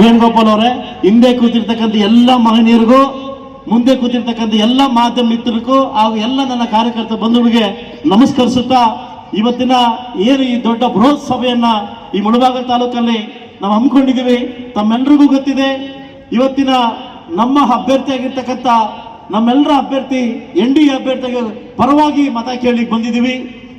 ವೇಣುಗೋಪಾಲ್ ಅವರೇ, ಹಿಂದೆ ಕೂತಿರ್ತಕ್ಕಂಥ ಎಲ್ಲ ಮಹನೀಯರಿಗೂ, ಮುಂದೆ ಕೂತಿರ್ತಕ್ಕಂಥ ಎಲ್ಲ ಮಾಧ್ಯಮ ಮಿತ್ರರಿಗೂ ಹಾಗೂ ಎಲ್ಲ ನನ್ನ ಕಾರ್ಯಕರ್ತ ಬಂಧುಗಳಿಗೆ ನಮಸ್ಕರಿಸುತ್ತಾ, ಇವತ್ತಿನ ಏನು ಈ ದೊಡ್ಡ ಬೃಹತ್ ಸಭೆಯನ್ನ ಈ ಮುಳಬಾಗ ತಾಲೂಕಲ್ಲಿ ನಾವು ಹಮ್ಮಿಕೊಂಡಿದ್ದೀವಿ ತಮ್ಮೆಲ್ಲರಿಗೂ ಗೊತ್ತಿದೆ, ಇವತ್ತಿನ ನಮ್ಮ ಅಭ್ಯರ್ಥಿಯಾಗಿರ್ತಕ್ಕಂಥ ನಮ್ಮೆಲ್ಲರ ಅಭ್ಯರ್ಥಿ, ಎನ್ ಡಿ ಅಭ್ಯರ್ಥಿಗೆ ಪರವಾಗಿ ಮತ ಕೇಳಿ ಬಂದಿದ್ದೀವಿ.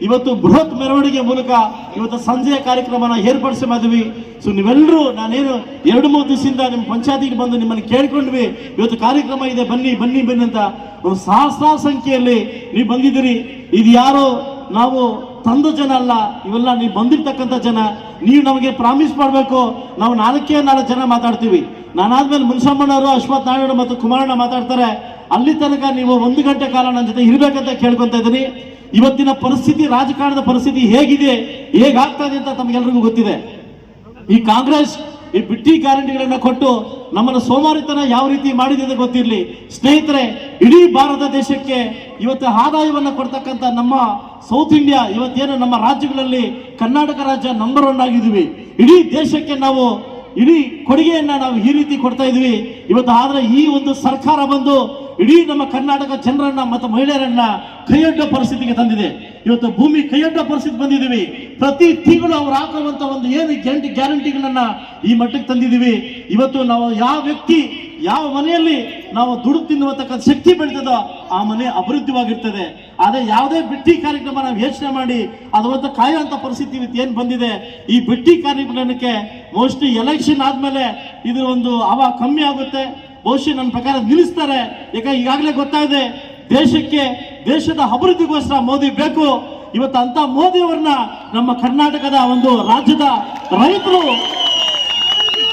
ಇವತ್ತು ಬೃಹತ್ ಮೆರವಣಿಗೆ ಮೂಲಕ ಇವತ್ತು ಸಂಜೆಯ ಕಾರ್ಯಕ್ರಮನ ಏರ್ಪಡಿಸಿ ಮಾಡಿದ್ವಿ ಸೊ ನೀವೆಲ್ಲರೂ ನಾನೇನು ಎರಡು ಮೂರು ದಿವಸದಿಂದ ನಿಮ್ಮ ಪಂಚಾಯತಿಗೆ ಬಂದು ನಿಮ್ಮನ್ನು ಕೇಳ್ಕೊಂಡ್ವಿ. ಇವತ್ತು ಕಾರ್ಯಕ್ರಮ ಇದೆ, ಬನ್ನಿ ಬನ್ನಿ ಬನ್ನಿ ಅಂತ ಒಂದು ಸಹಸ್ರಾರು ಸಂಖ್ಯೆಯಲ್ಲಿ ನೀವು ಬಂದಿದ್ದೀರಿ. ಇದು ಯಾರೋ ನಾವು ತಂದ ಜನ ಅಲ್ಲ, ಇವೆಲ್ಲ ನೀವು ಬಂದಿರ್ತಕ್ಕಂಥ ಜನ. ನೀವು ನಮಗೆ ಪ್ರಾಮಿಸ್ ಮಾಡಬೇಕು. ನಾವು ನಾಲ್ಕೇ ನಾಲ್ಕು ಜನ ಮಾತಾಡ್ತೀವಿ. ನಾನಾದ್ಮೇಲೆ ಮುನ್ಸಮ್ಮನವರು ಅಶ್ವಥ್ ನಾರಾಯಣ ಮತ್ತು ಕುಮಾರಣ್ಣ ಮಾತಾಡ್ತಾರೆ. ಅಲ್ಲಿ ತನಕ ನೀವು ಒಂದು ಗಂಟೆ ಕಾಲ ನನ್ನ ಜೊತೆ ಇರಬೇಕಂತ ಕೇಳ್ಕೊತಾ ಇದ್ದೀನಿ. ಇವತ್ತಿನ ಪರಿಸ್ಥಿತಿ, ರಾಜಕಾರಣದ ಪರಿಸ್ಥಿತಿ ಹೇಗಿದೆ ಹೇಗಾಗ್ತಾ ಇದೆ ಅಂತ ತಮಗೆಲ್ರಿಗೂ ಗೊತ್ತಿದೆ. ಈ ಕಾಂಗ್ರೆಸ್ ಈ ಬಿಟ್ಟಿ ಗ್ಯಾರಂಟಿಗಳನ್ನ ಕೊಟ್ಟು ನಮ್ಮನ್ನು ಸೋಮಾರಿತನ ಯಾವ ರೀತಿ ಮಾಡಿದೆ ಅಂತ ಗೊತ್ತಿರಲಿ. ಸ್ನೇಹಿತರೆ, ಇಡೀ ಭಾರತ ದೇಶಕ್ಕೆ ಇವತ್ತು ಆದಾಯವನ್ನು ಕೊಡ್ತಕ್ಕಂಥ ನಮ್ಮ ಸೌತ್ ಇಂಡಿಯಾ ಇವತ್ತೇನು ನಮ್ಮ ರಾಜ್ಯಗಳಲ್ಲಿ ಕರ್ನಾಟಕ ರಾಜ್ಯ ನಂಬರ್ ಒನ್ ಆಗಿದ್ವಿ. ಇಡೀ ದೇಶಕ್ಕೆ ನಾವು ಇಡೀ ಕೊಡುಗೆಯನ್ನ ನಾವು ಈ ರೀತಿ ಕೊಡ್ತಾ ಇದ್ವಿ. ಇವತ್ತು ಆದ್ರೆ ಈ ಒಂದು ಸರ್ಕಾರ ಬಂದು ಇಡೀ ನಮ್ಮ ಕರ್ನಾಟಕ ಜನರನ್ನ ಮತ್ತು ಮಹಿಳೆಯರನ್ನ ಕೈಯೊಡ್ಡ ಪರಿಸ್ಥಿತಿಗೆ ತಂದಿದೆ. ಇವತ್ತು ಭೂಮಿ ಕೈಯಡ್ಡ ಪರಿಸ್ಥಿತಿ ಬಂದಿದ್ದೀವಿ. ಪ್ರತಿ ತಿಂಗಳು ಅವ್ರು ಹಾಕುವಂತ ಒಂದು ಏನು ಗ್ಯಾರಂಟಿ ಗ್ಯಾರಂಟಿಗಳನ್ನ ಈ ಮಟ್ಟಕ್ಕೆ ತಂದಿದ್ದೀವಿ. ಇವತ್ತು ನಾವು ಯಾವ ವ್ಯಕ್ತಿ, ಯಾವ ಮನೆಯಲ್ಲಿ ನಾವು ದುಡ್ಡು ತಿನ್ನುವಂತಕ್ಕಂಥ ಶಕ್ತಿ ಬೆಳೀತದೋ ಆ ಮನೆ ಅಭಿವೃದ್ಧಿವಾಗಿರ್ತದೆ. ಆದರೆ ಯಾವುದೇ ಬಿಟ್ಟಿ ಕಾರ್ಯಕ್ರಮ ನಾವು ಯೋಚನೆ ಮಾಡಿ ಅದು ಒಂದು ಕಾಯುವಂತ ಪರಿಸ್ಥಿತಿ ಇವತ್ತು ಏನು ಬಂದಿದೆ? ಈ ಬಿಟ್ಟಿ ಕಾರ್ಯಕ್ರಮಕ್ಕೆ ಮೋಸ್ಟ್ಲಿ ಎಲೆಕ್ಷನ್ ಆದಮೇಲೆ ಇದ್ರ ಒಂದು ಹವಾ ಕಮ್ಮಿ ಆಗುತ್ತೆ. ಬಹುಶಃ ನನ್ನ ಪ್ರಕಾರ ನಿಲ್ಲಿಸ್ತಾರೆ. ಯಾಕೆ ಈಗಾಗಲೇ ಗೊತ್ತಾಗಿದೆ, ದೇಶಕ್ಕೆ, ದೇಶದ ಅಭಿವೃದ್ಧಿಗೋಸ್ಕರ ಮೋದಿ ಬೇಕು. ಇವತ್ತು ಅಂತ ಮೋದಿಯವ್ರನ್ನ ನಮ್ಮ ಕರ್ನಾಟಕದ ಒಂದು ರಾಜ್ಯದ ರೈತರು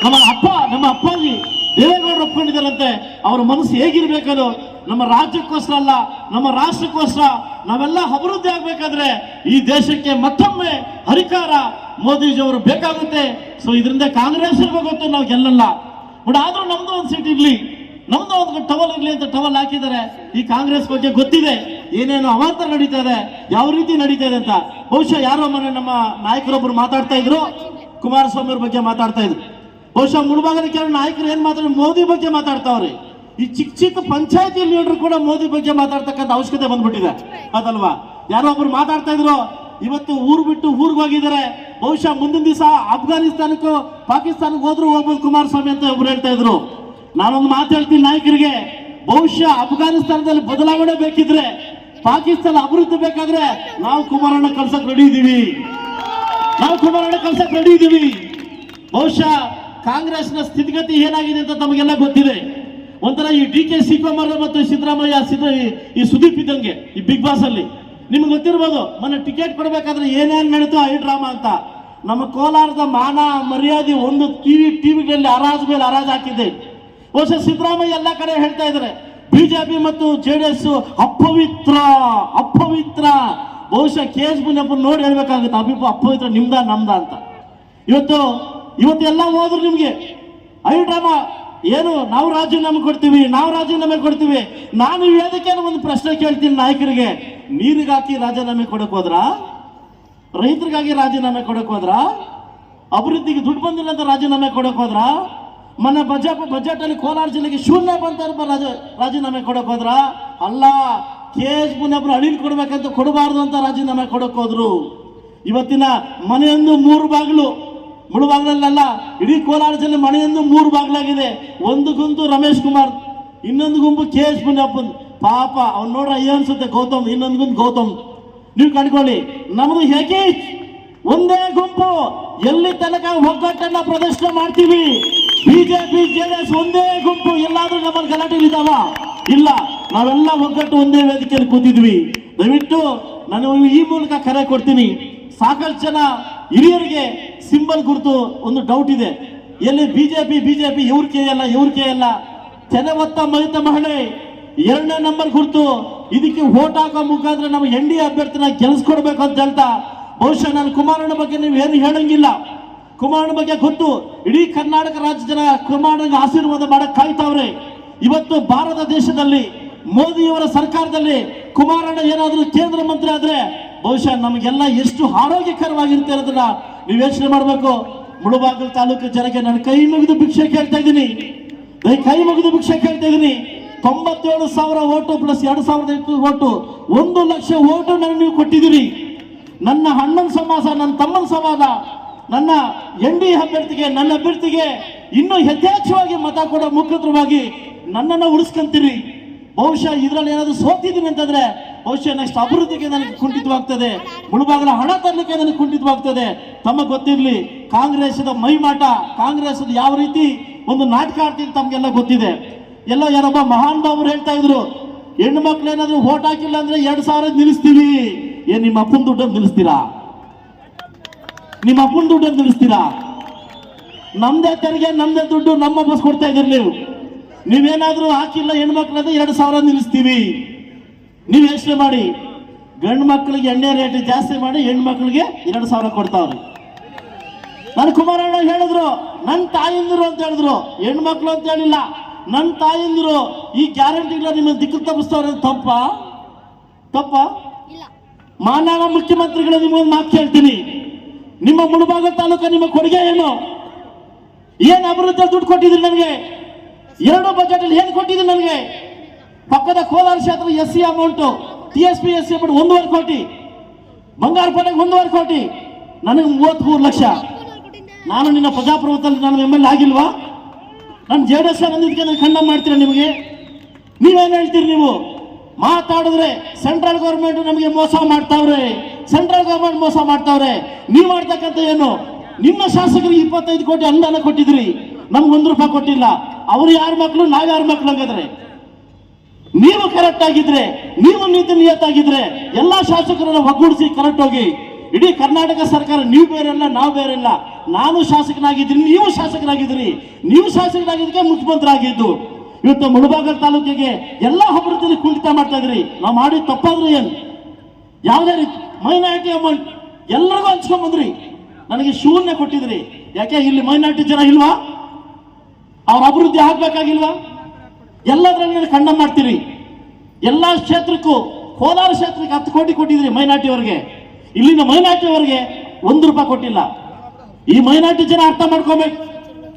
ನಮ್ಮ ಅಪ್ಪ, ನಮ್ಮ ಅಪ್ಪಾಜಿ ದೇವೇಗೌಡರು ಒಪ್ಕೊಂಡಿದ್ದಾರಂತೆ. ಅವರ ಮನಸ್ಸು ಹೇಗಿರ್ಬೇಕದು? ನಮ್ಮ ರಾಜ್ಯಕ್ಕೋಸ್ಕರ ಅಲ್ಲ, ನಮ್ಮ ರಾಷ್ಟ್ರಕ್ಕೋಸ್ಕರ ನಾವೆಲ್ಲ ಅಭಿವೃದ್ಧಿ ಆಗ್ಬೇಕಾದ್ರೆ ಈ ದೇಶಕ್ಕೆ ಮತ್ತೊಮ್ಮೆ ಅಧಿಕಾರ ಮೋದಿಜಿಯವರು ಬೇಕಾಗುತ್ತೆ. ಸೊ ಇದರಿಂದ ಕಾಂಗ್ರೆಸ್ ಗೊತ್ತು ನಾವು ಗೆಲ್ಲಲ್ಲ ಬಟ್ ಆದ್ರೂ ನಮ್ದು ಒಂದು ಸೀಟ್ ಇರ್ಲಿ. ನಮ್ದು ಒಂದು ಟವಲ್ ಇರ್ಲಿ ಅಂತ ಟವಲ್ ಹಾಕಿದ್ದಾರೆ. ಈ ಕಾಂಗ್ರೆಸ್ ಬಗ್ಗೆ ಗೊತ್ತಿದೆ. ಏನೇನು ಅವಾಂತರ ನಡೀತಾ ಇದೆ. ಯಾವ ರೀತಿ ನಡೀತಾ ಇದೆ ಅಂತ. ಬಹುಶಃ ಯಾರೋ ಮನೆ ನಮ್ಮ ನಾಯಕರೊಬ್ರು ಮಾತಾಡ್ತಾ ಇದ್ರು. ಕುಮಾರಸ್ವಾಮಿ ಅವ್ರ ಬಗ್ಗೆ ಮಾತಾಡ್ತಾ ಇದ್ರು. ಬಹುಶಃ ಮುಳುಬಾಗದ ಕೆಲವು ನಾಯಕರು ಏನ್ ಮಾತಾಡ ಮೋದಿ ಬಗ್ಗೆ ಮಾತಾಡ್ತಾವ್ರಿ. ಈ ಚಿಕ್ಕ ಚಿಕ್ಕ ಪಂಚಾಯತಿ ಲೀಡರ್ ಕೂಡ ಮೋದಿ ಬಗ್ಗೆ ಮಾತಾಡ್ತಕ್ಕಂಥ ಅವಶ್ಯಕತೆ ಬಂದ್ಬಿಟ್ಟಿದೆ. ಅದಲ್ವಾ? ಯಾರೋ ಒಬ್ರು ಮಾತಾಡ್ತಾ ಇದ್ರು. ಇವತ್ತು ಊರು ಬಿಟ್ಟು ಊರಿಗೆ ಹೋಗಿದ್ದಾರೆ. ಬಹುಶಃ ಮುಂದಿನ ದಿವಸ ಅಫ್ಘಾನಿಸ್ತಾನಕ್ಕೂ ಪಾಕಿಸ್ತಾನಕ್ಕೆ ಹೋದ್ರು ಹೋಗ್ಬೋದು ಕುಮಾರಸ್ವಾಮಿ ಅಂತ ಒಬ್ರು ಹೇಳ್ತಾ ಇದ್ರು. ನಾನೊಂದು ಮಾತು ಹೇಳ್ತೀನಿ ನಾಯಕರಿಗೆ. ಬಹುಶಃ ಅಫ್ಘಾನಿಸ್ತಾನದಲ್ಲಿ ಬದಲಾವಣೆ ಬೇಕಿದ್ರೆ, ಪಾಕಿಸ್ತಾನ ಅಭಿವೃದ್ಧಿ ಬೇಕಾದ್ರೆ ನಾವು ಕುಮಾರಣ್ಣ ಕಲ್ಸಕ್ ರೆಡಿ ಇದೀವಿ. ನಾವು ಕುಮಾರಣ್ಣ ಕಲ್ಸಕ್ ರೆಡಿ ಇದೀವಿ. ಬಹುಶಃ ಕಾಂಗ್ರೆಸ್ನ ಸ್ಥಿತಿಗತಿ ಏನಾಗಿದೆ ಅಂತ ತಮಗೆಲ್ಲ ಗೊತ್ತಿದೆ. ಒಂಥರ ಈ ಡಿ ಕೆ ಶಿವಕುಮಾರ್ ಮತ್ತು ಸಿದ್ದರಾಮಯ್ಯ, ಸಿದ್ದ ಈ- ಈ ಸುದೀಪ್ ಇದ್ದಂಗೆ, ಈ ಬಿಗ್ ಬಾಸ್ ಅಲ್ಲಿ. ನಿಮ್ಗೆ ಗೊತ್ತಿರ್ಬೋದು, ಮೊನ್ನೆ ಟಿಕೆಟ್ ಕೊಡಬೇಕಾದ್ರೆ ಏನೇನ್ ನಡೀತು ಐ ಡ್ರಾಮಾ ಅಂತ. ನಮ್ಮ ಕೋಲಾರದ ಮಾನ ಮರ್ಯಾದೆ ಒಂದು ಟಿವಿ ಟಿವಿಗಳಲ್ಲಿ ಹರಾಜ್ ಮೇಲೆ ಹರಾಜ್ ಹಾಕಿದೆ. ವರ್ಷ ಸಿದ್ದರಾಮಯ್ಯ ಎಲ್ಲ ಕಡೆ ಹೇಳ್ತಾ ಇದ್ದಾರೆ, ಬಿಜೆಪಿ ಮತ್ತು ಜೆ ಡಿ ಎಸ್ ಅಪವಿತ್ರ ಅಪವಿತ್ರ. ಬಹುಶಃ ಕೆ ಎಸ್ ಮುನಿಯಪ್ಪ ನೋಡಿ ಹೇಳ್ಬೇಕಾಗುತ್ತೆ ಅಭಿಪ ಅಪವಿತ್ರ ನಿಮ್ದ ನಮ್ದ ಅಂತ. ಇವತ್ತು ಇವತ್ತು ಎಲ್ಲ ಹೋದ್ರು ನಿಮ್ಗೆ ಐ ಡ್ರಾಮಾ ಏನು, ನಾವು ರಾಜೀನಾಮೆ ಕೊಡ್ತೀವಿ, ನಾವು ರಾಜೀನಾಮೆ ಕೊಡ್ತೀವಿ. ನಾನು ವೇದಿಕೆ ಒಂದು ಪ್ರಶ್ನೆ ಕೇಳ್ತೀನಿ ನಾಯಕರಿಗೆ. ನೀರಿಗಾಕಿ ರಾಜೀನಾಮೆ ಕೊಡಕ್ ಹೋದ್ರ? ರೈತರಿಗಾಗಿ ರಾಜೀನಾಮೆ ಕೊಡಕ್ ಹೋದ್ರ? ಅಭಿವೃದ್ಧಿಗೆ ದುಡ್ಡು ಬಂದಿಲ್ಲ ಅಂತ ರಾಜೀನಾಮೆ ಕೊಡಕ್ ಹೋದ್ರ? ಮೊನ್ನೆ ಬಜೆಟ್ ಬಜೆಟ್ ಅಲ್ಲಿ ಕೋಲಾರ ಜಿಲ್ಲೆಗೆ ಶೂನ್ಯ ಬಂತ ರಾಜ ರಾಜೀನಾಮೆ ಕೊಡಕ್ ಹೋದ್ರ? ಅಲ್ಲ ಕೆ ಎಸ್ ಮುನಿಯಪ್ಪನ ಅಳಿಲ್ ಕೊಡ್ಬೇಕಂತ ಕೊಡಬಾರ್ದು ಅಂತ ರಾಜೀನಾಮೆ ಕೊಡಕ್ ಹೋದ್ರು. ಇವತ್ತಿನ ಮನೆಯೊಂದು ಮೂರು ಬಾಗಿಲು. ಮುಳುಬಾಗ್ಲಲ್ಲ ಇಡೀ ಕೋಲಾರ ಜಿಲ್ಲೆ ಮನೆಯೊಂದು ಮೂರು ಭಾಗಲಾಗಿದೆ ಒಂದು ಗುಂಪು ರಮೇಶ್ ಕುಮಾರ್, ಇನ್ನೊಂದು ಗುಂಪು ಕೆ ಎಸ್ ಮುನಿಯಪ್ಪನ್. ಪಾಪ, ಅವ್ನು ನೋಡ್ರ ಅಯ್ಯೋ ಅನ್ಸುತ್ತೆ ಗೌತಮ್, ಇನ್ನೊಂದು ಗುಂಪು ಗೌತಮ್. ನೀವು ಕಂಡ್ಕೊಳ್ಳಿ, ನಮ್ದು ಹೇಗೆ ಒಂದೇ ಗುಂಪು, ಎಲ್ಲಿ ತನಕ ಒಗ್ಗಟ್ಟನ್ನ ಪ್ರದರ್ಶನ ಮಾಡ್ತೀವಿ? ಬಿಜೆಪಿ ಜೆಡಿಎಸ್ ಒಂದೇ ಗುಂಪು, ಎಲ್ಲಾದ್ರೂ ನಮ್ಮಲ್ಲಿ ಗಲಾಟೆ ಇದಾವ? ಇಲ್ಲ, ನಾವೆಲ್ಲ ಒಗ್ಗಟ್ಟು ಒಂದೇ ವೇದಿಕೆಯಲ್ಲಿ ಕೂತಿದ್ವಿ. ದಯವಿಟ್ಟು ನಾನು ಈ ಮೂಲಕ ಕರೆ ಕೊಡ್ತೀನಿ. ಸಾಕಷ್ಟು ಜನ ಹಿರಿಯರಿಗೆ ಸಿಂಬಲ್ ಕುರಿತು ಒಂದು ಡೌಟ್ ಇದೆ. ಎಲ್ಲಿ ಬಿಜೆಪಿ ಬಿಜೆಪಿ, ಇವ್ರ ಕೈ ಅಲ್ಲ, ಇವ್ರ ಕೈ ಅಲ್ಲ. ಚೆನ್ನವತ್ತ ಹೊತ್ತ ಮಹಿತ ಮಹಿಳೆ, ಎರಡನೇ ನಂಬರ್ ಕುರಿತು ಇದಕ್ಕೆ ಓಟ್ ಹಾಕೋ ಮುಖಾಂತರ ನಮ್ಮ ಎನ್ ಡಿ ಅಭ್ಯರ್ಥಿನ ಗೆಲ್ಸ್ಕೊಡ್ಬೇಕು ಅಂತ ಹೇಳ್ತಾ, ಬಹುಶಃ ನಾನು ಕುಮಾರಣ್ಣ ಬಗ್ಗೆ ನೀವು ಏನು ಹೇಳಂಗಿಲ್ಲ. ಕುಮಾರಣ್ಣ ಬಗ್ಗೆ ಗೊತ್ತು. ಇಡೀ ಕರ್ನಾಟಕ ರಾಜ್ಯ ಜನ ಕುಮಾರಣ್ಣಗೆ ಆಶೀರ್ವಾದ ಮಾಡಕ್ ಕಾಯ್ತಾವ್ರೆ. ಇವತ್ತು ಭಾರತ ದೇಶದಲ್ಲಿ ಮೋದಿಯವರ ಸರ್ಕಾರದಲ್ಲಿ ಕುಮಾರಣ್ಣ ಏನಾದರೂ ಕೇಂದ್ರ ಮಂತ್ರಿ ಆದ್ರೆ ಬಹುಶಃ ನಮಗೆಲ್ಲ ಎಷ್ಟು ಆರೋಗ್ಯಕರವಾಗಿರುತ್ತೆ ಅನ್ನೋದನ್ನ ನೀವು ಯೋಚನೆ ಮಾಡಬೇಕು. ಮುಳುಬಾಗಿಲು ತಾಲೂಕು ಜನಕ್ಕೆ ನಾನು ಕೈ ಮುಗಿದು ಭಿಕ್ಷೆ ಕೇಳ್ತಾ ಇದ್ದೀನಿ. ಕೈ ಮುಗಿದು ಭಿಕ್ಷೆ ಕೇಳ್ತಾ ಇದ್ದೀನಿ. ತೊಂಬತ್ತೇಳು ಸಾವಿರ ಓಟು ಪ್ಲಸ್ ಎರಡು ಸಾವಿರದ ಎಂಟು ಓಟು, ಒಂದು ಲಕ್ಷ ಓಟು ನನಗೆ ನೀವು ಕೊಟ್ಟಿದ್ದೀರಿ. ನನ್ನ ಅಣ್ಣನ ಸಮಾಸ, ನನ್ನ ತಮ್ಮನ ಸಮಾಜ ನನ್ನ ಎನ್ ಡಿ ಅಭ್ಯರ್ಥಿಗೆ, ನನ್ನ ಅಭ್ಯರ್ಥಿಗೆ ಇನ್ನೂ ಯಥೇಚ್ಛವಾಗಿ ಮತ ಕೊಡೋ ಮುಖತ್ರವಾಗಿ ನನ್ನನ್ನು ಉಳಿಸ್ಕೊಂತೀರಿ. ಬಹುಶಃ ಇದರಲ್ಲಿ ಏನಾದರೂ ಸೋತಿದ್ದೀನಿ ಅಂತಂದ್ರೆ ಬಹುಶಃ ನೆಕ್ಸ್ಟ್ ಅಭಿವೃದ್ಧಿಗೆ ನನಗೆ ಕುಂಠಿತವಾಗ್ತದೆ. ಮುಳುಬಾಗಲ ಹಣ ತರಲಿಕ್ಕೆ ನನಗೆ ಕುಂಠಿತವಾಗ್ತದೆ. ತಮಗೆ ಗೊತ್ತಿರಲಿ ಕಾಂಗ್ರೆಸ್ದ ಮೈಮಾಟ ಕಾಂಗ್ರೆಸ್ ಯಾವ ರೀತಿ ಒಂದು ನಾಟಕ ಆಡ್ತೀನಿ ತಮಗೆಲ್ಲ ಗೊತ್ತಿದೆ. ಎಲ್ಲ ಯಾರೊಬ್ಬ ಮಹಾನ್ ಬಾಬರು ಹೇಳ್ತಾ ಇದ್ರು, ಹೆಣ್ಣು ಮಕ್ಳು ಏನಾದ್ರು ಓಟ್ ಹಾಕಿಲ್ಲ ಅಂದ್ರೆ ಎರಡ್ ಸಾವಿರ ನಿಲ್ಲಿಸ್ತೀವಿ. ಏನ್ ನಿಮ್ಮ ಅಪ್ಪನ ದುಡ್ಡನ್ನು ನಿಲ್ಲಿಸ್ತೀರಾ? ನಿಮ್ಮ ಅಪ್ಪನ ದುಡ್ಡನ್ನು ನಿಲ್ಲಿಸ್ತೀರಾ? ನಮ್ದೇ ತೆರಿಗೆ, ನಮ್ದೇ ದುಡ್ಡು ನಮ್ಮ ಬಸ್ ಕೊಡ್ತಾ ಇದ್ರಿ ನೀವು. ನೀವೇನಾದ್ರೂ ಹಾಕಿಲ್ಲ ಹೆಣ್ಮಕ್ಳಾದ್ರೆ ಎರಡು ಸಾವಿರ ನಿಲ್ಲಿಸ್ತೀವಿ. ನೀವು ಯೋಚನೆ ಮಾಡಿ. ಗಂಡು ಮಕ್ಕಳಿಗೆ ಎಣ್ಣೆ ರೇಟ್ ಜಾಸ್ತಿ ಮಾಡಿ ಹೆಣ್ಣು ಮಕ್ಕಳಿಗೆ ಎರಡು ಸಾವಿರ ಕೊಡ್ತಾವ್ರಿ. ನನ್ನ ಕುಮಾರಣ್ಣ ಹೇಳಿದ್ರು ನನ್ನ ತಾಯಿಂದಿರು ಅಂತ ಹೇಳಿದ್ರು ಹೆಣ್ಣು ಮಕ್ಕಳು ಅಂತ ಹೇಳಿಲ್ಲ. ನನ್ನ ತಾಯಿಂದಿರು ಈ ಗ್ಯಾರಂಟಿಗಳ ನಿಮ್ಮ ದಿಕ್ಕು ತಪ್ಪಿಸ್ತವ್ರೆ ತಪ್ಪ? ತಪ್ಪ? ಮುಖ್ಯಮಂತ್ರಿಗಳ ಮುಖ್ಯಮಂತ್ರಿಗಳು ನಿಮಗೊಂದು ಮಾತು ಕೇಳ್ತೀನಿ. ನಿಮ್ಮ ಮುಳುಬಾಗ ತಾಲೂಕ ನಿಮ್ಮ ಕೊಡುಗೆ ಏನು? ಏನು ಅಭಿವೃದ್ಧಿ ದುಡ್ಡು ಕೊಟ್ಟಿದ್ರಿ ನನಗೆ? ಎರಡು ಬಜೆಟ್ ಅಲ್ಲಿ ಏನ್ ಕೊಟ್ಟಿದ್ರಿ ನನಗೆ? ಪಕ್ಕದ ಕೋಲಾರ ಕ್ಷೇತ್ರ S C amount, T S P S C amount ಒಂದೂವರೆ ಕೋಟಿ. ಬಂಗಾರಪೇಟೆಗೆ ಒಂದೂವರೆ ಕೋಟಿ. ನನಗೆ ಮೂವತ್ಮೂರು ಲಕ್ಷ. ನಾನು ನಿನ್ನ ಪ್ರಜಾಪ್ರಭುತ್ವದಲ್ಲಿ ನಾನು ಎಂ ಎಲ್ ಆಗಿಲ್ವಾ? ನಾನು ಜೆ ಡಿ ಎಸ್ ನಾನು ಖಂಡ ಮಾಡ್ತೀರಾ ನಿಮಗೆ? ನೀವೇನು ಹೇಳ್ತೀರಿ ನೀವು? ಮಾತಾಡಿದ್ರೆ ಸೆಂಟ್ರಲ್ ಗೌರ್ಮೆಂಟ್ ನಮಗೆ ಮೋಸ ಮಾಡ್ತಾವ್ರೆ. ಸೆಂಟ್ರಲ್ ಗೌರ್ಮೆಂಟ್ ಮೋಸ ಮಾಡ್ತಾವ್ರೆ. ನೀವು ಮಾಡ್ತಕ್ಕಂಥ ಏನು? ನಿಮ್ಮ ಶಾಸಕರಿಗೆ ಇಪ್ಪತ್ತೈದು ಕೋಟಿ ಅನುದಾನ ಕೊಟ್ಟಿದ್ರಿ. ನಮ್ಗೆ ಒಂದು ರೂಪಾಯಿ ಕೊಟ್ಟಿಲ್ಲ. ಅವ್ರು ಯಾರ ಮಕ್ಕಳು ನಾವ್ಯಾರ ಮಕ್ಕಳು ಹಂಗಾದ್ರೆ? ನೀವು ಕರೆಕ್ಟ್ ಆಗಿದ್ರೆ, ನೀವು ನೀತಿ ನಿಯತ್ತಾಗಿದ್ರೆ ಎಲ್ಲಾ ಶಾಸಕರನ್ನ ಒಗ್ಗೂಡಿಸಿ ಕರೆಕ್ಟ್ ಹೋಗಿ. ಇಡೀ ಕರ್ನಾಟಕ ಸರ್ಕಾರ ನೀವು ಬೇರೆಲ್ಲ ನಾವು ಬೇರೆಲ್ಲ ನಾನು ಶಾಸಕನಾಗಿದ್ದೀನಿ, ನೀವು ಶಾಸಕರಾಗಿದ್ದೀರಿ. ನೀವು ಶಾಸಕರಾಗಿದ್ದಕ್ಕೆ ಮುಖ್ಯಮಂತ್ರಿ ಆಗಿದ್ದು ಇವತ್ತು ಮುಳಬಾಗಲ್ ತಾಲೂಕಿಗೆ ಎಲ್ಲ ಅಭಿವೃದ್ಧಿ ಕುಂಠಿತ ಮಾಡ್ತಾ ಇದ್ರಿ ನಾವು ಮಾಡಿ ತಪ್ಪಾದ್ರೆ ಏನು? ಯಾವುದೇ ರೀತಿ ಮೈನಾರಿಟಿ ಅಮೌಂಟ್ ಎಲ್ಲರಿಗೂ ಹಂಚ್ಕೊಂಡ್ ಬಂದ್ರಿ. ನನಗೆ ಶೂನ್ಯ ಕೊಟ್ಟಿದ್ರಿ ಯಾಕೆ, ಇಲ್ಲಿ ಮೈನಾರಿಟಿ ಜನ ಇಲ್ವಾ? ಅವ್ರ ಅಭಿವೃದ್ಧಿ ಆಗ್ಬೇಕಾಗಿಲ್ವಾ? ಎಲ್ಲದರಲ್ಲಿ ಖಂಡ ಮಾಡ್ತೀರಿ. ಎಲ್ಲ ಕ್ಷೇತ್ರಕ್ಕೂ, ಕೋಲಾರ ಕ್ಷೇತ್ರಕ್ಕೆ ಹತ್ತು ಕೋಟಿ ಕೊಟ್ಟಿದ್ರಿ ಮೈನಾರ್ಟಿಯವರಿಗೆ ಇಲ್ಲಿನ ಮೈನಾರ್ಟಿಯವರಿಗೆ ಒಂದು ರೂಪಾಯಿ ಕೊಟ್ಟಿಲ್ಲ. ಈ ಮೈನಾರ್ಟಿ ಜನ ಅರ್ಥ ಮಾಡ್ಕೋಬೇಕು.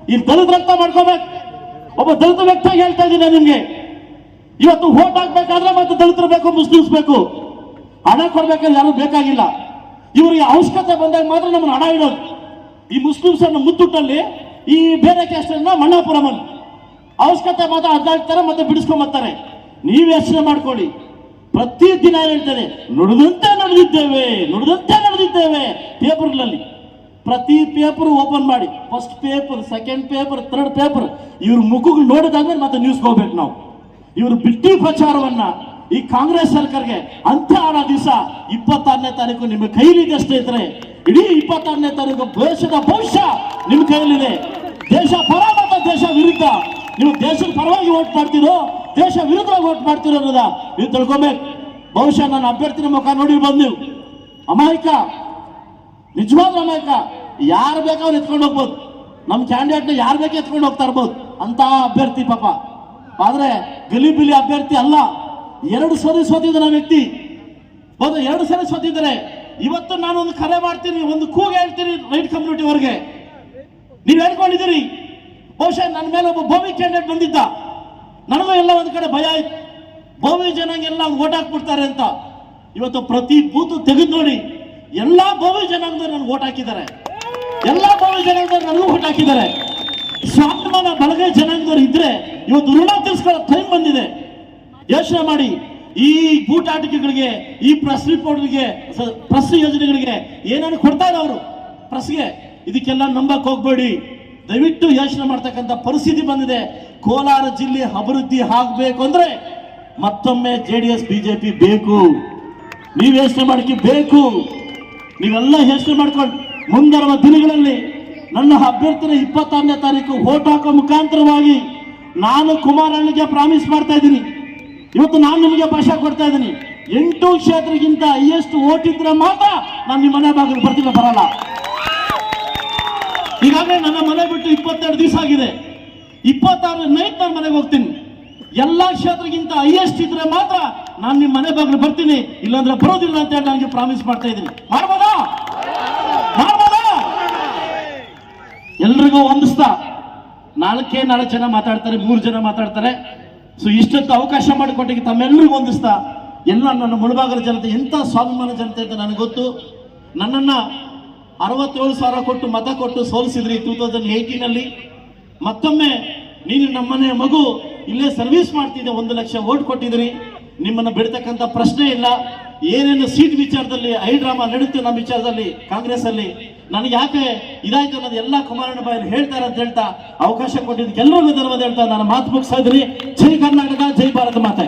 ಈ ದಲಿತರ ಅರ್ಥ ಮಾಡ್ಕೋಬೇಕು. ಒಬ್ಬ ದಲಿತ ವ್ಯಕ್ತಿಯಾಗಿ ಹೇಳ್ತಾ ಇದ್ದೀನಿ ನಿಮಗೆ. ಇವತ್ತು ಓಟ್ ಹಾಕ್ಬೇಕಾದ್ರೆ ಮತ್ತೆ ದಲಿತರು ಬೇಕು, ಮುಸ್ಲಿಮ್ಸ್ ಬೇಕು. ಹಣ ಕೊಡ್ಬೇಕಾದ್ರೆ ಯಾರು ಬೇಕಾಗಿಲ್ಲ. ಇವರಿಗೆ ಅವಶ್ಯಕತೆ ಬಂದಾಗ ಮಾತ್ರ ನಮ್ಮನ್ನು ಹಣ ಇಡೋದು. ಈ ಮುಸ್ಲಿಮ್ಸ್ ಅನ್ನು ಮುತ್ತುಟ್ಟಲ್ಲಿ ಈ ಬೇರೆ ಕ್ಯಾಸ್ಟ್ ಮಣ್ಣಾಪುರಮಲ್ಲಿ ಅವಶ್ಯಕತೆ ಮಾತ್ರ ಅಡ್ಡಾಡ್ತಾರೆ ಮತ್ತೆ ಬಿಡಿಸ್ಕೊಂಬರ್ತಾರೆ ನೀವು ಯೋಚನೆ ಮಾಡ್ಕೊಳ್ಳಿ. ಪ್ರತಿ ದಿನ ಹೇಳ್ತಾರೆ ನುಡಿದಂತೆ ನಡೆದಿದ್ದೇವೆ ನುಡಿದಂತೆ ನಡೆದಿದ್ದೇವೆ ಪೇಪರ್ಗಳಲ್ಲಿ. ಪ್ರತಿ ಪೇಪರ್ ಓಪನ್ ಮಾಡಿ first paper second paper third paper ಇವ್ರ ಮುಖಗ್ ನೋಡಿದಾಗ ಮತ್ತೆ ನ್ಯೂಸ್ ಹೋಗ್ಬೇಕು ನಾವು. ಇವರು ಬಿಟ್ಟಿ ಪ್ರಚಾರವನ್ನ ಈ ಕಾಂಗ್ರೆಸ್ ಸರ್ಕಾರಗೆ ಅಂತ ಆಡ ದಿವಸ ಇಪ್ಪತ್ತಾರನೇ ತಾರೀಕು ನಿಮ್ಮ ಕೈಲಿದೆ ಇದ್ರೆ ಇಡೀ ಇಪ್ಪತ್ತಾರನೇ ತಾರೀಕು ದೇಶದ ಭವಿಷ್ಯ ನಿಮ್ಮ ಕೈಯಲ್ಲಿದೆ. ದೇಶ ಪರ ದೇಶ ವಿರುದ್ಧ. ನೀವು ದೇಶದ ಪರವಾಗಿ ಓಟ್ ಮಾಡ್ತಿರೋ, ದೇಶ ವಿರುದ್ಧವಾಗಿ ಓಟ್ ಮಾಡ್ತಿರೋ ಅನ್ನೋದ ನೀವು ತಿಳ್ಕೊಬೇಕು. ಬಹುಶಃ ನನ್ನ ಅಭ್ಯರ್ಥಿನ ಮುಖ ನೋಡಿರ್ಬೋದು ನೀವು. ಅಮಾಯಕ. ನಿಜವಾದ ಅಮಾಯಕ. ಯಾರು ಬೇಕಾದ್ರೂ ಎತ್ಕೊಂಡು ಹೋಗ್ಬೋದು. ನಮ್ಮ ಕ್ಯಾಂಡಿಡೇಟ್ನ ಯಾರು ಬೇಕು ಎತ್ಕೊಂಡು ಹೋಗ್ತಾ ಇರ್ಬೋದು. ಅಂತ ಅಭ್ಯರ್ಥಿ ಪಾಪ. ಆದ್ರೆ ಗಲಿಬಿಲಿ ಅಭ್ಯರ್ಥಿ ಅಲ್ಲ. ಎರಡು ಸರಿ ಸೋತಿದ್ದಾನೆ ವ್ಯಕ್ತಿ. ಹೌದು ಎರಡು ಸರಿ ಸೋತಿದ್ದಾರೆ ಇವತ್ತು ನಾನು ಒಂದು ಕರೆ ಮಾಡ್ತೀನಿ, ಒಂದು ಕೂಗ ಹೇಳ್ತೀನಿ ರೈಟ್ ಕಮ್ಯುನಿಟಿ ಅವ್ರಿಗೆ ನೀವು ಹೇಳ್ಕೊಂಡಿದ್ದೀರಿ. ಬಹುಶಃ ನನ್ನ ಮೇಲೆ ಒಬ್ಬ ಭೂಮಿ ಕ್ಯಾಂಡಿಡೇಟ್ ಬಂದಿದ್ದ. ನನಗೂ ಎಲ್ಲ ಒಂದು ಕಡೆ ಭಯ ಆಯ್ತು. ಭೂಮಿ ಜನಾಂಗೆಲ್ಲ ಓಟ್ ಹಾಕ್ಬಿಡ್ತಾರೆ ಅಂತ. ಇವತ್ತು ಪ್ರತಿ ಬೂತು ತೆಗೆದು ನೋಡಿ, ಎಲ್ಲಾ ಭೂಮಿ ಜನಾಂಗದವ್ರು ನನ್ಗೆ ಓಟ್ ಹಾಕಿದ್ದಾರೆ. ಎಲ್ಲ ಭೂಮಿ ಜನಾಂಗದವ್ರು ನನಗೂ ಓಟ್ ಹಾಕಿದ್ದಾರೆ. ಸ್ವಾಭಿಮಾನ ಬಲಗೈ ಜನಾಂಗದವ್ರು ಇದ್ರೆ ಇವತ್ತು ಋಣ ತಿಳಿಸ್ಕೊಳ್ಳೋ ಟೈಮ್ ಬಂದಿದೆ. ಯೋಚನೆ ಮಾಡಿ, ಈ ಬೂಟಾಟಿಕೆಗಳಿಗೆ ಈ ಪ್ರೆಸ್ ರಿಪೋರ್ಟ್ಗೆ ಪ್ರೆಸ್ ಯೋಜನೆಗಳಿಗೆ ಏನೇನು ಕೊಡ್ತಾರೆ ಅವರು ಪ್ರೆಸ್ಗೆ ಇದಕ್ಕೆಲ್ಲ ನಂಬಕ್ ಹೋಗ್ಬೇಡಿ. ದಯವಿಟ್ಟು ಯೋಚನೆ ಮಾಡ್ತಕ್ಕಂಥ ಪರಿಸ್ಥಿತಿ ಬಂದಿದೆ. ಕೋಲಾರ ಜಿಲ್ಲೆ ಅಭಿವೃದ್ಧಿ ಆಗ್ಬೇಕು ಅಂದ್ರೆ ಮತ್ತೊಮ್ಮೆ ಜೆ ಡಿ ಎಸ್ ಬಿಜೆಪಿ ಬೇಕು. ನೀವು ಯೋಚನೆ ಮಾಡಕ್ಕೆ ಬೇಕು. ನೀವೆಲ್ಲ ಯೋಚನೆ ಮಾಡ್ಕೊಂಡು ಮುಂದರುವ ದಿನಗಳಲ್ಲಿ ನನ್ನ ಅಭ್ಯರ್ಥಿನ ಇಪ್ಪತ್ತಾರನೇ ತಾರೀಕು ಓಟ್ ಹಾಕೋ ಮುಖಾಂತರವಾಗಿ ನಾನು ಕುಮಾರಣ್ಣಗೆ ಪ್ರಾಮಿಸ್ ಮಾಡ್ತಾ ಇದ್ದೀನಿ. ಇವತ್ತು ನಾನು ನಿಮಗೆ ಭಾಷೆ ಕೊಡ್ತಾ ಇದ್ದೀನಿ. ಎಂಟು ಕ್ಷೇತ್ರಕ್ಕಿಂತ ಎಷ್ಟು ಓಟ್ ಇದ್ರೆ ಮಾತ್ರ ನಾನು ನಿಮ್ಮ ಮನೆ ಬಾಗಿಲು ಬರ್ತೀನಿ ಬರಲ್ಲ. ಈಗಾಗಲೇ ನನ್ನ ಮನೆ ಬಿಟ್ಟು ಇಪ್ಪತ್ತೆರಡು ದಿವಸ ಆಗಿದೆ. ಇಪ್ಪತ್ತಾರು ನೈಟ್ ನಾನು ಮನೆಗೆ ಹೋಗ್ತೀನಿ. ಎಲ್ಲಾ ಕ್ಷೇತ್ರಕ್ಕಿಂತ ಹೈಯೆಸ್ಟ್ ಇದ್ರೆ ಮಾತ್ರ ನಾನು ನಿಮ್ಮ ಮನೆ ಬಾಗಿಲು ಬರ್ತೀನಿ. ಇಲ್ಲಾಂದ್ರೆ ಬರೋದಿಲ್ಲ ಅಂತ ಹೇಳಿ ನನಗೆ ಪ್ರಾಮಿಸ್ ಮಾಡ್ತಾ ಇದ್ದೀನಿ. ಮಾಡ್ಬೋದಾ? ಮಾಡ್ಬೋದಾ? ಎಲ್ರಿಗೂ ಹೊಂದಿಸ್ತಾ ನಾಲ್ಕೇ ನಾಲ್ಕು ಜನ ಮಾತಾಡ್ತಾರೆ, ಮೂರು ಜನ ಮಾತಾಡ್ತಾರೆ. ಸೊ ಇಷ್ಟೊತ್ತು ಅವಕಾಶ ಮಾಡಿಕೊಟ್ಟಿಗೆ ತಮ್ಮೆಲ್ಲರಿಗೂ ಹೊಂದಿಸ್ತಾ ಎಲ್ಲ ನನ್ನ ಮುಳುಭಾಗದ ಜನತೆ ಎಂಥ ಸ್ವಾಭಿಮಾನ ಜನತೆ ಅಂತ ನನಗೆ ಗೊತ್ತು. ನನ್ನನ್ನ ಅರವತ್ತೇಳು ಸಾವಿರ ಕೊಟ್ಟು ಮತ ಕೊಟ್ಟು ಸೋಲಿಸಿದ್ರಿ ಟೂ ತೌಸಂಡ್ ಏಯ್ಟೀನಲ್ಲಿ ಮತ್ತೊಮ್ಮೆ ನೀನು ನಮ್ಮನೆ ಮಗು, ಇಲ್ಲೇ ಸರ್ವಿಸ್ ಮಾಡ್ತಿದ್ದೆ, ಒಂದು ಲಕ್ಷ ಓಟ್ ಕೊಟ್ಟಿದ್ರಿ. ನಿಮ್ಮನ್ನು ಬಿಡ್ತಕ್ಕಂಥ ಪ್ರಶ್ನೆ ಇಲ್ಲ. ಏನೇನು ಸೀಟ್ ವಿಚಾರದಲ್ಲಿ ಐ ಡ್ರಾಮಾ ನಡೀತು ನಮ್ಮ ವಿಚಾರದಲ್ಲಿ, ಕಾಂಗ್ರೆಸ್ ಅಲ್ಲಿ. ನನಗೆ ಯಾಕೆ ಇದಾಯ್ತು ಅನ್ನೋದು ಎಲ್ಲ ಕುಮಾರಣ್ಣ ಬಾಯಲ್ಲಿ ಹೇಳ್ತಾರೆ ಅಂತ ಹೇಳ್ತಾ ಅವಕಾಶ ಕೊಟ್ಟಿದ್ದಕ್ಕೆ ಎಲ್ಲರಿಗೂ ಧನ್ಯವಾದ ಹೇಳ್ತಾ ನಾನು ಮಾತು ಮುಗಿಸಿದ್ರಿ ಜೈ ಕರ್ನಾಟಕ, ಜೈ ಭಾರತ ಮಾತೆ.